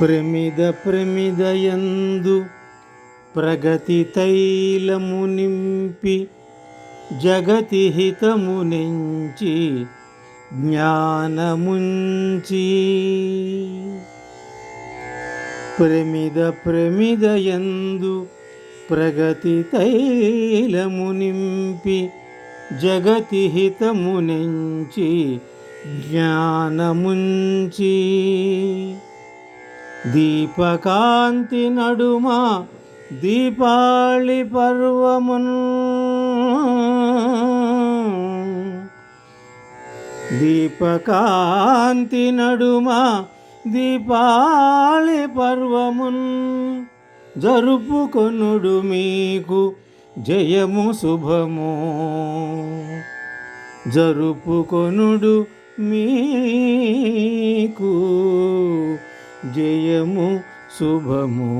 ప్రమిద ప్రమిదయందు ప్రగతి తైలము నింపి జగతి హితము నెంచి జ్ఞానముంచి. ప్రమిద ప్రమిదయందు ప్రగతి తైలము నింపి జగతి హితము నెంచి జ్ఞానముంచి. దీపకాంతి నడుమ దీపాళి పర్వమును. దీపకాంతి నడుమ దీపాళి పర్వమున్. జరుపుకొనుడు మీకు జయము శుభము. జరుపుకొనుడు మీ జయము శుభము.